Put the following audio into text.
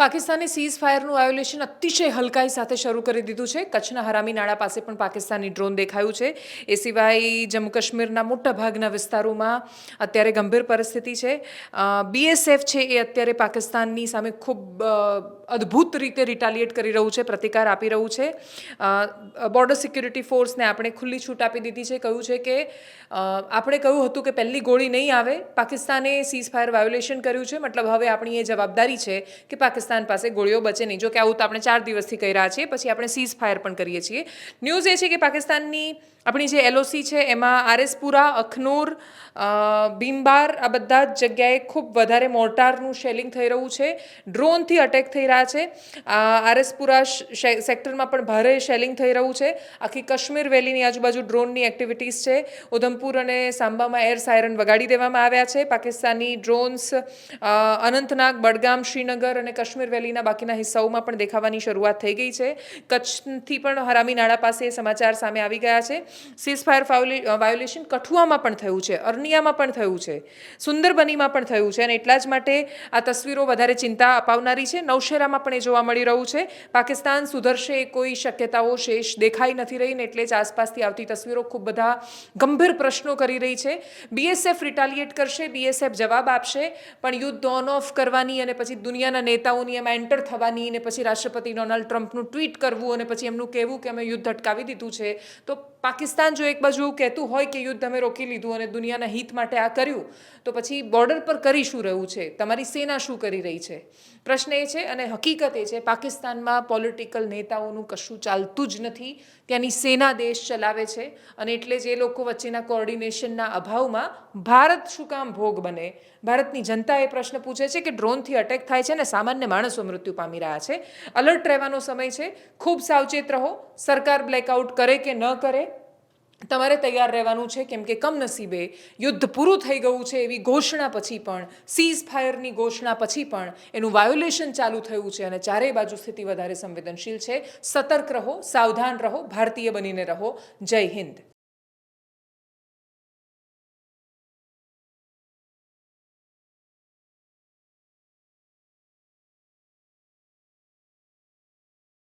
પાકિસ્તાને seize ફાયરનું violation અતિશય હલકાઈ સાથે શરૂ કરી દીધું છે. કચ્છના હરામી નાળા પાસે પણ પાકિસ્તાની ડ્રોન દેખાયું છે. એ સિવાય જમ્મુ કાશ્મીરના મોટા ભાગના વિસ્તારોમાં અત્યારે ગંભીર પરિસ્થિતિ છે. બીએસએફ છે એ અત્યારે પાકિસ્તાનની સામે ખૂબ અદ્ભુત રીતે રિટાલિએટ કરી રહ્યું છે, પ્રતિકાર આપી રહ્યું છે. બોર્ડર સિક્યુરિટી ફોર્સને આપણે ખુલ્લી છૂટ આપી દીધી છે, કહ્યું છે કે આપણે કહ્યું હતું કે પહેલી ગોળી નહીં આવે, પાકિસ્તાને સીઝ ફાયર વાયોલેશન કર્યું છે, મતલબ હવે આપણી એ જવાબદારી છે કે પાકિસ્તાન પાસે ગોળીઓ બચે નહીં. જો કે આવું તો આપણે ચાર દિવસથી કહી રહ્યા છીએ, પછી આપણે સીઝ ફાયર પણ કરીએ છીએ. ન્યૂઝ એ છે કે પાકિસ્તાનની આપણી જે એલઓસી છે, એમાં આરએસપુરા અખનૂર ભીમબાર, આ બધા જ જગ્યાએ ખૂબ વધારે મોર્ટારનું શેલિંગ થઈ રહ્યું છે. ડ્રોનથી અટેક થઈ રહ્યા છે. આરએસપુરા સેક્ટરમાં પણ ભારે શેલિંગ થઈ રહ્યું છે. આખી કાશ્મીર વેલીની આજુબાજુ ડ્રોનની એક્ટિવિટીઝ છે. ઉધમપુર અને સાંબામાં એર સાયરન વગાડી દેવામાં આવ્યા છે. પાકિસ્તાની ડ્રોન્સ અનંતનાગ, બડગામ, શ્રીનગર અને કાશ્મીર વેલીના બાકીના હિસ્સાઓમાં પણ દેખાવાની શરૂઆત થઈ ગઈ છે. કચ્છથી પણ હરામી નાળા પાસે સમાચાર સામે આવી ગયા છે. સીઝ ફાયર વાયોલેશન કઠુઆમાં પણ થયું છે, અરનિયામાં પણ થયું છે, સુંદરબનીમાં પણ થયું છે અને એટલા જ માટે આ તસવીરો વધારે ચિંતા અપાવનારી છે. નૌશેરામાં પણ એ જોવા મળી રહ્યું છે. પાકિસ્તાન સુધરશે એ કોઈ શક્યતાઓ શેષ દેખાઈ નથી રહી ને એટલે જ આસપાસથી આવતી તસવીરો ખૂબ બધા ગંભીર પ્રશ્નો કરી રહી છે. બીએસએફ રિટાલિએટ કરશે બીએસએફ જવાબ આપશે, પણ યુદ્ધ ઓન ઓફ કરવાની અને પછી દુનિયાના નેતાઓની એમાં એન્ટર થવાની અને પછી રાષ્ટ્રપતિ ડોનાલ્ડ ટ્રમ્પનું ટ્વીટ કરવું અને પછી એમનું કહેવું કે અમે યુદ્ધ અટકાવી દીધું છે, તો પાકિસ્તાન જો એક બાજુ કહેતું હોય કે યુદ્ધ અમે રોકી લીધું અને દુનિયાના હિત માટે આ કર્યું, તો પછી બોર્ડર પર કરી શું રહ્યું છે? તમારી સેના શું કરી રહી છે? પ્રશ્ન એ છે અને હકીકત એ છે, પાકિસ્તાનમાં પોલિટિકલ નેતાઓનું કશું ચાલતું જ નથી. ત્યાંની સેના દેશ ચલાવે છે અને એટલે જ એ લોકો વચ્ચેના કોર્ડિનેશનના અભાવમાં ભારત શું કામ ભોગ બને? ભારતની જનતા એ પ્રશ્ન પૂછે છે કે ડ્રોનથી અટેક થાય છે અને સામાન્ય માણસો મૃત્યુ પામી રહ્યા છે. અલર્ટ રહેવાનો સમય છે. ખૂબ સાવચેત રહો. સરકાર બ્લેકઆઉટ કરે કે ન કરે? તમારે તૈયાર રહેવાનું છે, કેમ કે કમનસીબે યુદ્ધ પૂરું થઈ ગયું છે એવી ઘોષણા પછી પણ સીઝ ફાયરની ઘોષણા પછી પણ એનું વાયોલેશન ચાલુ થયું છે અને ચારેય બાજુ સ્થિતિ વધારે સંવેદનશીલ છે. સતર્ક રહો, સાવધાન રહો, ભારતીય બનીને રહો. જય હિન્દ.